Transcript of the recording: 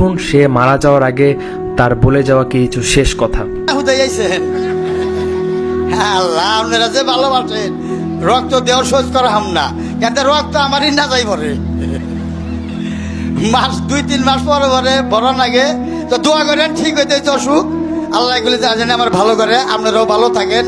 শুন সে মারা যাওয়ার আগে তার বলে যাওয়া কিছু শেষ কথা? হুদাই হ্যাঁ, আল্লাহ, আপনারা যে ভালোবাসেন, রক্ত দেওয়ার শোধ করা হাম না। কেন রক্ত আমারই না যাই পরে মাস, দুই, তিন মাস পরে পরে বড় লাগে তো দোয়া করেন, ঠিক হইতে অসুখ। আল্লাহ এগুলি জানেন আমার ভালো করে, আপনারাও ভালো থাকেন।